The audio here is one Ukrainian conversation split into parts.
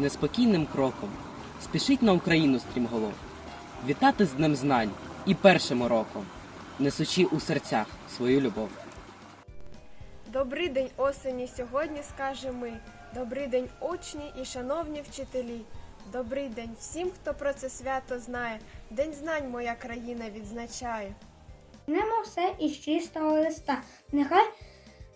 неспокійним кроком, спішить на Україну стрімголов, вітати з Днем Знань і першим уроком, несучи у серцях свою любов. Добрий день осені сьогодні скаже ми. Добрий день учні і шановні вчителі. Добрий день всім, хто про це свято знає. День знань моя країна відзначає. Немо все із чистого листа. Нехай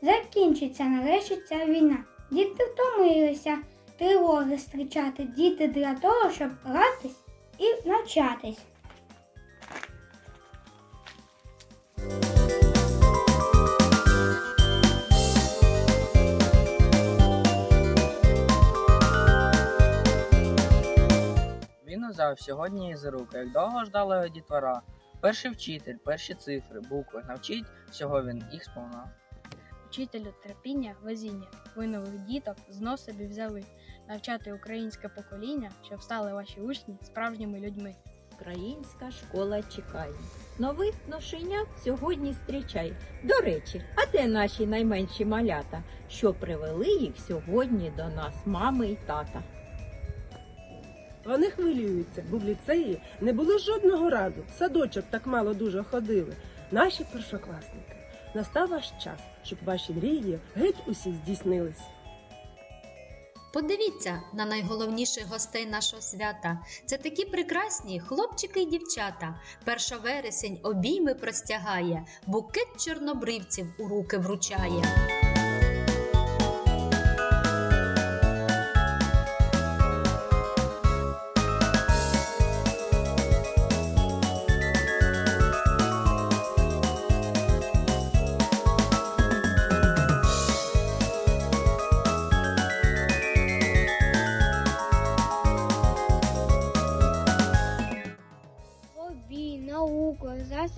закінчиться нарешті ця війна. Діти втомилися тривоги зустрічати. Діти для того, щоб гратись і навчатись. Він узяв сьогодні із рук, як довго ждала його дітвора. Перший вчитель, перші цифри, букви. Навчить всього він їх сповна. Вчителю терпіння, везіння, ви нових діток знов собі взяли, навчати українське покоління, щоб стали ваші учні справжніми людьми. Українська школа чекає. Нових ношенят сьогодні зустрічай. До речі, а де наші найменші малята, що привели їх сьогодні до нас, мами і тата? Вони хвилюються, бо в ліцеї не було жодного разу. В садочок так мало дуже ходили. Наші першокласники. Настав ваш час, щоб ваші мрії геть усі здійснились. Подивіться на найголовніших гостей нашого свята. Це такі прекрасні хлопчики й дівчата. Перша вересень обійми простягає, букет чорнобривців у руки вручає.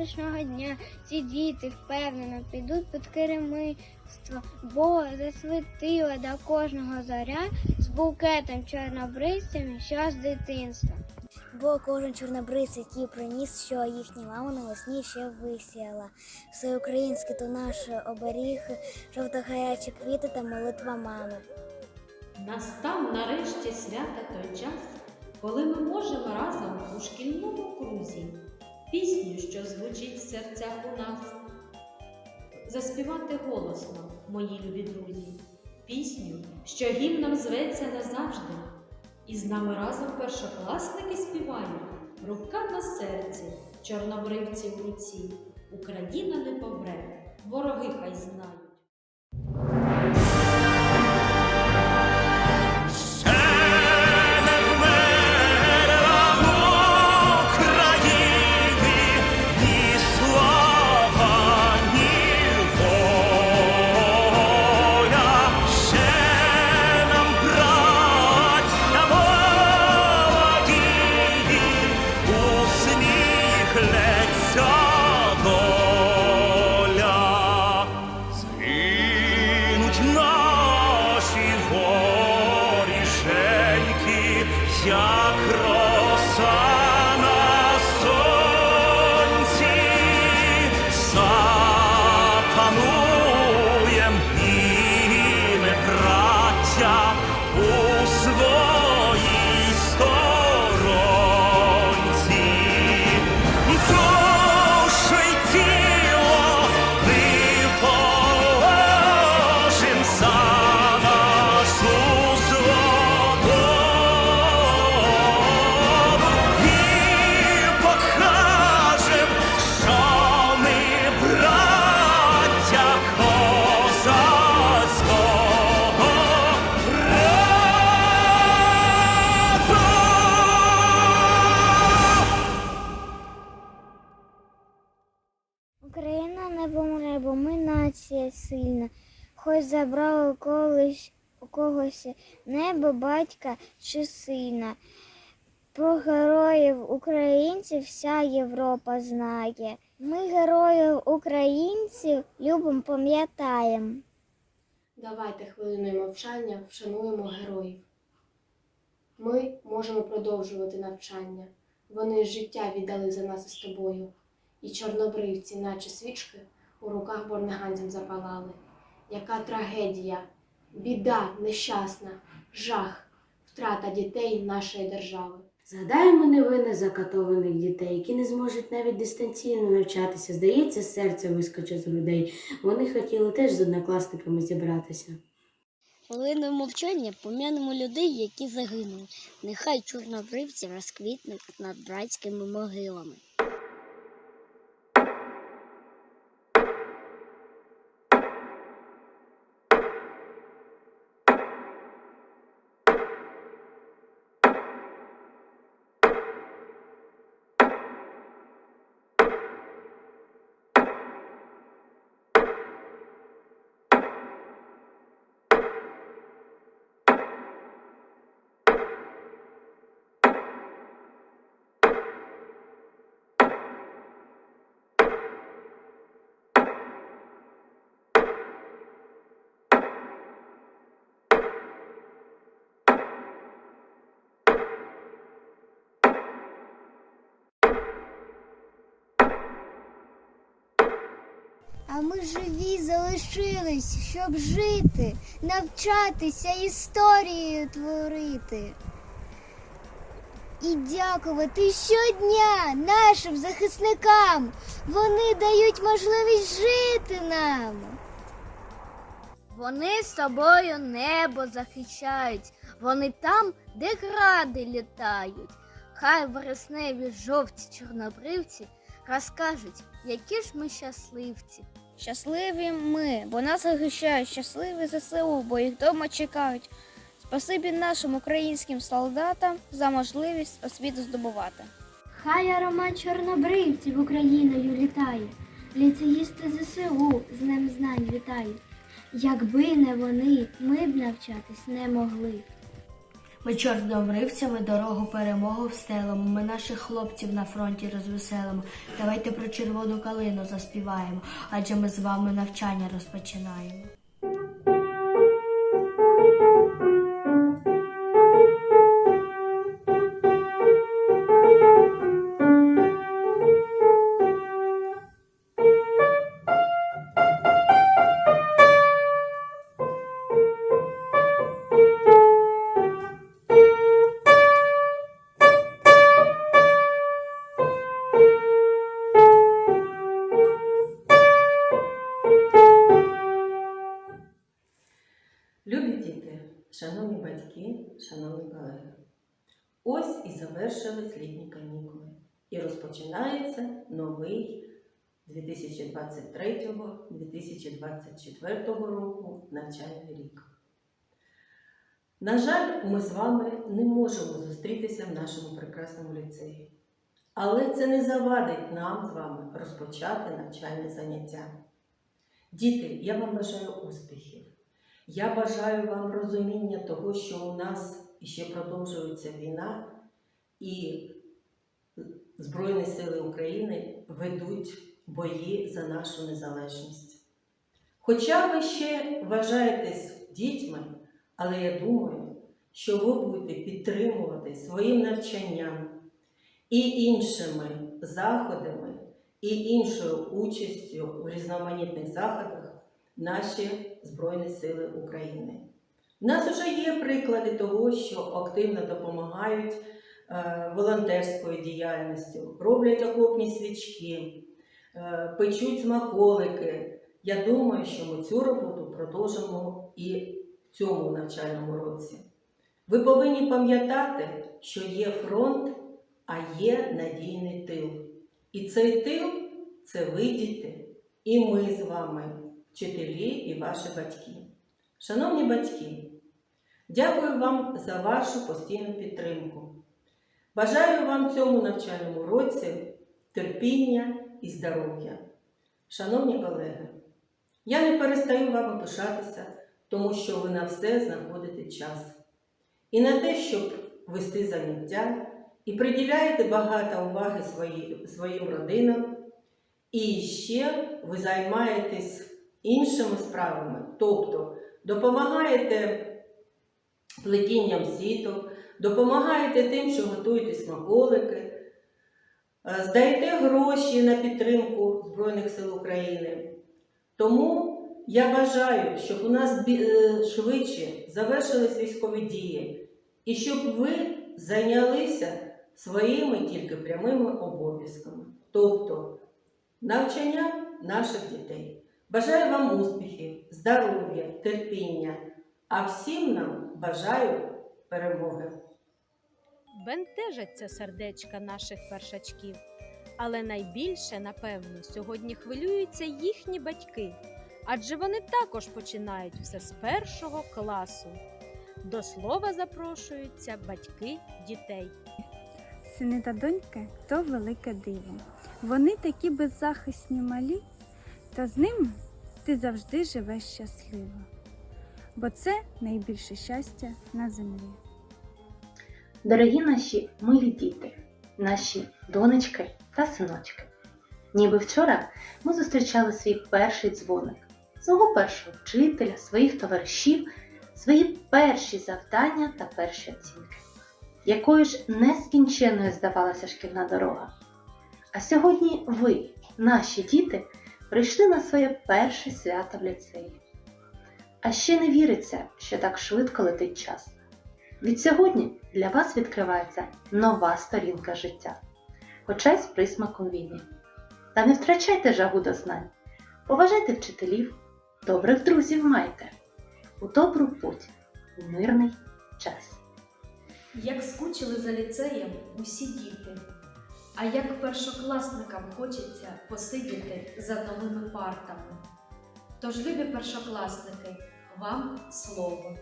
Завтрашнього дня ці діти впевнено підуть під керівництво, бо засвітила до кожного зоря з букетом чорнобривцями, що з дитинства. Бо кожен чорнобривець, який приніс, що їхня мама навесні ще висіяла. Все українське то наш оберіг, жовто-гарячі квіти та молитва мами. Настав нарешті свята той час, коли ми можемо разом у шкільному крузі пісню, що звучить в серцях у нас, заспівати голосно, мої любі друзі, пісню, що гімном зветься назавжди. І з нами разом першокласники співають рука на серці, чорнобривці в руці. Україна не помре, вороги хай знають. Україна бо ми нація сильна. Хоч забрали колись у когось небо батька чи сина. Про героїв українців вся Європа знає. Ми героїв українців любимо, пам'ятаємо. Давайте хвилиною мовчання вшануємо героїв. Ми можемо продовжувати навчання. Вони життя віддали за нас із тобою. І чорнобривці, наче свічки, у руках борнеганцям запалали. Яка трагедія, біда нещасна, жах. Втрата дітей нашої держави. Згадаємо невинних закатованих дітей, які не зможуть навіть дистанційно навчатися. Здається, серце вискочить з грудей. Вони хотіли теж з однокласниками зібратися. Хвилиною мовчання пом'янемо людей, які загинули. Нехай чорнобривці розквітнуть над братськими могилами. А ми живі залишились, щоб жити, навчатися історією творити. І дякувати щодня нашим захисникам. Вони дають можливість жити нам. Вони з собою небо захищають. Вони там, де гради літають. Хай вересневі жовті чорнобривці розкажуть, які ж ми щасливці. Щасливі ми, бо нас захищають, щасливі ЗСУ, бо їх вдома чекають. Спасибі нашим українським солдатам за можливість освіту здобувати. Хай аромат чорнобривців Україною літає, ліцеїсти ЗСУ з ним знань вітають. Якби не вони, ми б навчатись не могли. Ми чорнобривцями дорогу перемогу встелимо. Ми наших хлопців на фронті розвеселимо. Давайте про червону калину заспіваємо, адже ми з вами навчання розпочинаємо. Шановні батьки, шановні колеги, ось і завершились літні канікули. І розпочинається новий 2023-2024 року навчальний рік. На жаль, ми з вами не можемо зустрітися в нашому прекрасному ліцеї. Але це не завадить нам з вами розпочати навчальне заняття. Діти, я вам бажаю успіхів. Я бажаю вам розуміння того, що у нас ще продовжується війна, і Збройні Сили України ведуть бої за нашу незалежність. Хоча ви ще вважаєтесь дітьми, але я думаю, що ви будете підтримувати своїм навчанням і іншими заходами, і іншою участю в різноманітних заходах наші Збройні Сили України. У нас вже є приклади того, що активно допомагають е, волонтерською діяльністю, роблять окопні свічки, е, печуть смаколики. Я думаю, що ми цю роботу продовжимо і в цьому навчальному році. Ви повинні пам'ятати, що є фронт, а є надійний тил. І цей тил це ви, діти, і ми з вами вчителі і ваші батьки. Шановні батьки, дякую вам за вашу постійну підтримку. Бажаю вам цьому навчальному році терпіння і здоров'я. Шановні колеги, я не перестаю вами пишатися, тому що ви на все знаходите час. І на те, щоб вести заняття, і приділяєте багато уваги свої, своїм родинам, і ще ви займаєтесь іншими справами, тобто допомагаєте плетінням сіток, допомагаєте тим, що готуєте смаколики, е, здаєте гроші на підтримку Збройних сил України. Тому я бажаю, щоб у нас е, швидше завершились військові дії, і щоб ви зайнялися своїми тільки прямими обов'язками, тобто навчання наших дітей. Бажаю вам успіхів, здоров'я, терпіння, а всім нам бажаю перемоги. Бентежаться сердечка наших першачків. Але найбільше, напевно, сьогодні хвилюються їхні батьки, адже вони також починають все з першого класу. До слова запрошуються батьки дітей. Сини та доньки то велике диво. Вони такі беззахисні малі, та з ними ти завжди живеш щасливо, бо це найбільше щастя на землі. Дорогі наші милі діти, наші донечки та синочки. Ніби вчора ми зустрічали свій перший дзвоник, свого першого вчителя, своїх товаришів, свої перші завдання та перші оцінки. Якою ж нескінченною здавалася шкільна дорога. А сьогодні ви, наші діти, прийшли на своє перше свято в ліцеї. А ще не віриться, що так швидко летить час. Від сьогодні для вас відкривається нова сторінка життя, хоча й з присмаком війни. Та не втрачайте жагу до знань, поважайте вчителів, добрих друзів майте, у добру путь, у мирний час. Як скучили за ліцеєм усі діти, а як першокласникам хочеться посидіти за новими партами. Тож, любі першокласники, вам слово.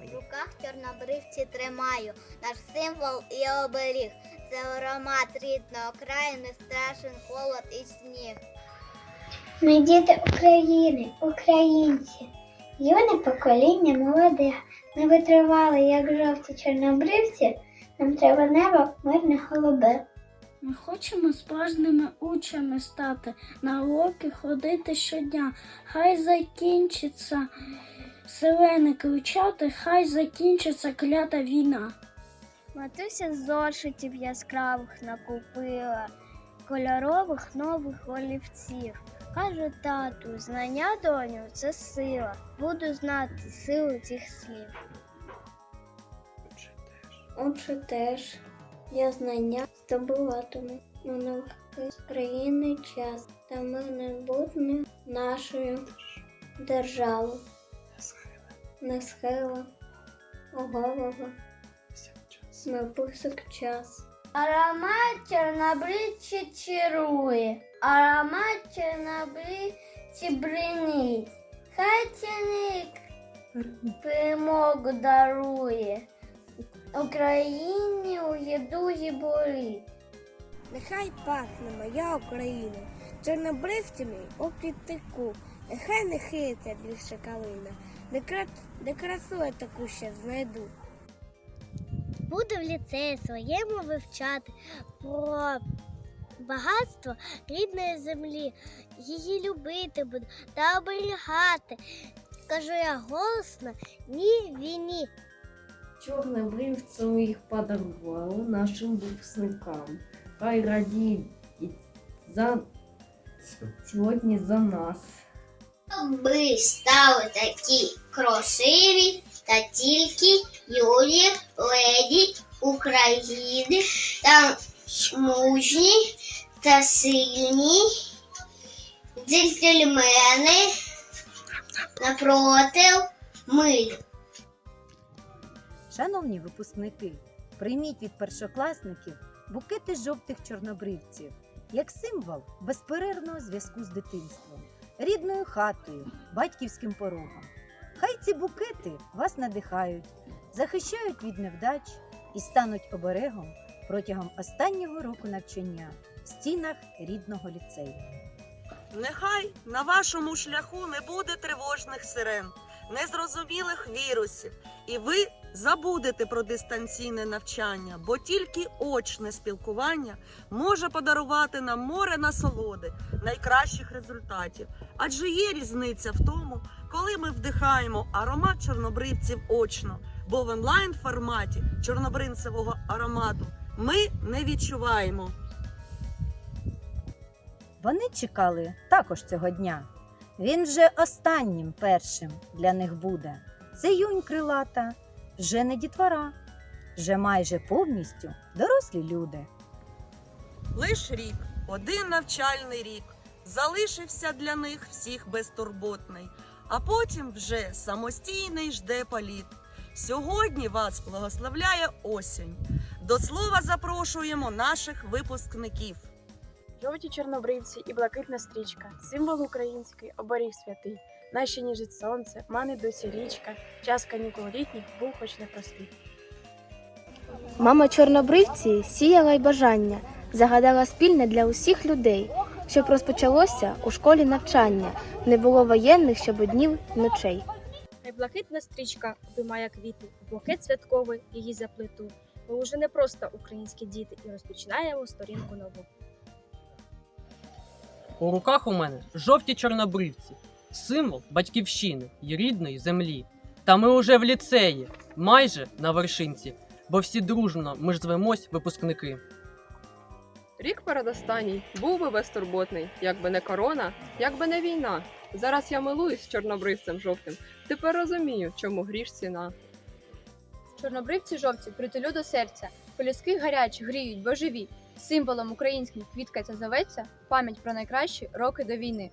В руках чорнобривці тримаю, наш символ і оберіг. Це аромат рідного краю, не страшен холод і сніг. Ми діти України, українці, юне покоління молоде. Ми витривали, як жовті чорнобривці, нам треба небо мирне голубе. Ми хочемо справжніми учнями стати, на уроки ходити щодня. Хай закінчиться селени кричати, хай закінчиться клята війна. Матуся зошитів яскравих накупила, кольорових нових олівців. Кажу тату, знання доню це сила. Буду знати силу цих слів. Отже теж я знання здобуватиму на новий країни час, та ми не будемо нашою державою. Не схила, оголова, ми повсякчас. Аромат чорнобривці чарує, аромат чорнобривці бринить. Хай ціник перемогу дарує. Україні у єдугі болить. Нехай пахне моя Україна, чорнобривцями опітику. Нехай не хиється більше калина, де, кра... де красу я таку ще знайду. Буду в ліцеї своєму вивчати про багатство рідної землі, її любити буду та оберігати. Скажу я голосно, ні війні. Чорнобривцем їх подарували нашим випускникам. Хай радіють і за сьогодні за нас. Ви стали такі красиві та тільки юлі леді України та мужні та сильні джентльмени напротив милі. Шановні випускники, прийміть від першокласників букети жовтих чорнобривців як символ безперервного зв'язку з дитинством, рідною хатою, батьківським порогом. Хай ці букети вас надихають, захищають від невдач і стануть оберегом протягом останнього року навчання в стінах рідного ліцею. Нехай на вашому шляху не буде тривожних сирен, незрозумілих вірусів, і ви забудете про дистанційне навчання, бо тільки очне спілкування може подарувати нам море насолоди, найкращих результатів. Адже є різниця в тому, коли ми вдихаємо аромат чорнобривців очно, бо в онлайн форматі чорнобринцевого аромату ми не відчуваємо. Вони чекали також цього дня. Він вже останнім першим для них буде. Це юнь крилата, вже не дітвора. вже майже повністю дорослі люди. Лиш рік, один навчальний рік, залишився для них всіх безтурботний, а потім вже самостійний жде політ. Сьогодні вас благословляє осінь. До слова запрошуємо наших випускників. Жовті чорнобривці і блакитна стрічка, символ український, оберіг святий. Наші ніжить сонце, мани досі річка, час канікул літніх був хоч непростий. Мама чорнобривці сіяла й бажання, загадала спільне для усіх людей, щоб розпочалося у школі навчання, не було воєнних щоднів і ночей. Хай блакитна стрічка обіймає квіти, букет святковий її заплету. Ми уже не просто українські діти і розпочинаємо сторінку нову. У руках у мене жовті чорнобривці, символ батьківщини й рідної землі. Та ми уже в ліцеї, майже на вершинці, бо всі дружно ми ж звемось випускники. Рік передостанній був би безтурботний, якби не корона, якби не війна. Зараз я милуюсь чорнобривцем жовтим. Тепер розумію, чому гріш ціна. Чорнобривці жовті притулю до серця, полюски гарячі гріють, бо живі. Символом українським квітка ця зоветься, пам'ять про найкращі роки до війни.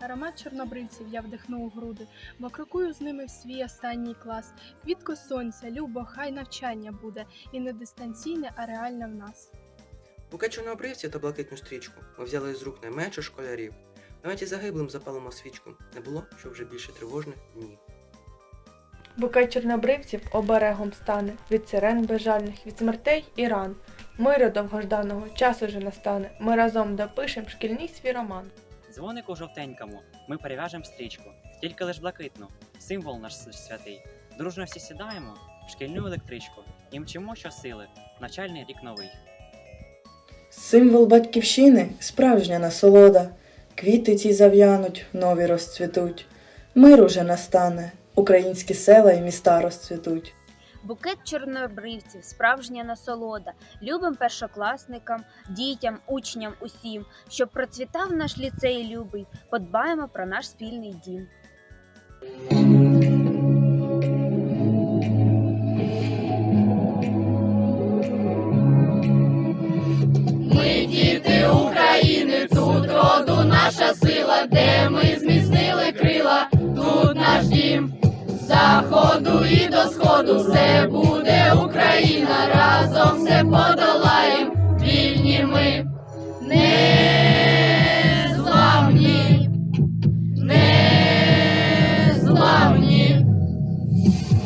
Аромат чорнобривців я вдихну у груди, бо крокую з ними в свій останній клас. Квітко сонця, любо, хай навчання буде, і не дистанційне, а реальне в нас. Букет чорнобривців та блакитну стрічку ми взяли з рук найменших школярів. Навіть і загиблим запалимо свічку. Не було, що вже більше тривожних днів. Букет чорнобривців оберегом стане від сирен безжальних, від смертей і ран. Миру довгожданого часу вже настане. Ми разом допишем шкільний свій роман. Дзвонику жовтенькому ми перев'яжем стрічку, тільки лиш блакитну, символ наш святий. Дружно всі сідаємо в шкільну електричку і мчимо щосили, в навчальний рік новий. Символ батьківщини справжня насолода. Квіти ці зав'януть, нові розцвітуть. Мир уже настане, українські села і міста розцвітуть. Букет чорнобривців, справжня насолода, любим першокласникам, дітям, учням усім, щоб процвітав наш ліцей любий, подбаємо про наш спільний дім. І до сходу все буде Україна, разом все подолаєм, вільні ми, не зламні, не зламні.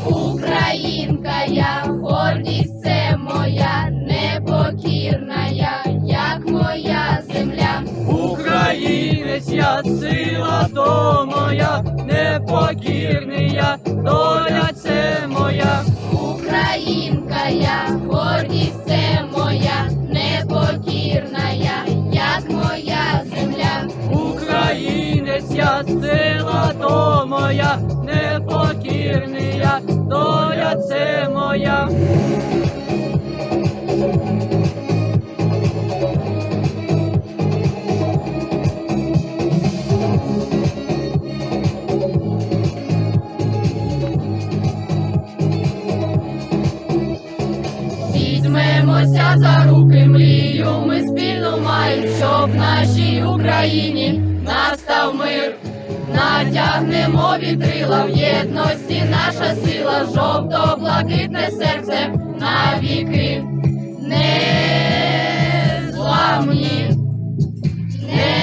Українка, я гордість це моя, непокірна я, як моя земля. Українець я, сила то моя, непокірний я, доля. Українка, я гордість це моя, непокірна я, як моя земля. Українець я, сила то моя, непокірний я, доля це моя. Візьмемося за руки, мрію ми спільно маємо, щоб в нашій Україні настав мир. Натягнемо вітрила в єдності наша сила, жовто-блакитне серце навіки. Не зламні, не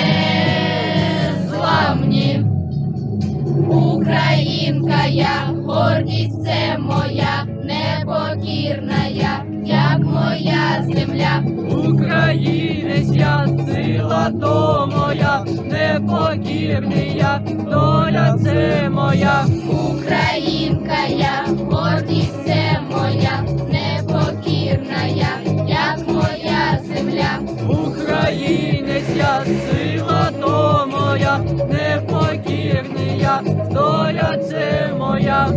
зламні. Українка я, гордість це моя, непокірна моя земля. Українець я, сила то моя, непокірний я, доля це моя. Українка я, гордість це моя, непокірна я, як моя земля. Українець я, сила то моя, непокірний я, доля це моя.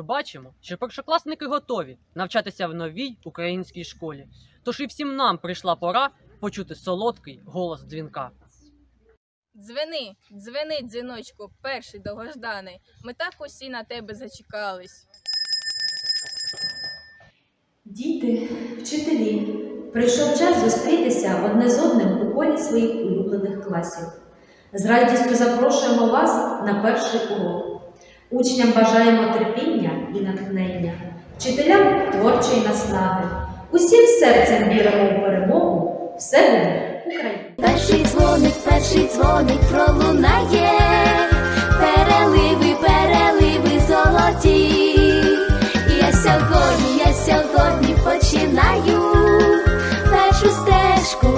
Ми бачимо, що першокласники готові навчатися в новій українській школі. Тож і всім нам прийшла пора почути солодкий голос дзвінка. Дзвени, дзвени, дзвіночку, перший довгожданий. Ми так усі на тебе зачекались. Діти, вчителі, прийшов час зустрітися одне з одним у колі своїх улюблених класів. З радістю запрошуємо вас на перший урок. Учням бажаємо терпіння і натхнення, вчителям творчої наснаги. Усім серцем віримо у перемогу. Все буде Україна! Перший дзвоник, перший дзвоник пролунає, переливи, переливи золоті. Я сьогодні, я сьогодні починаю першу стежку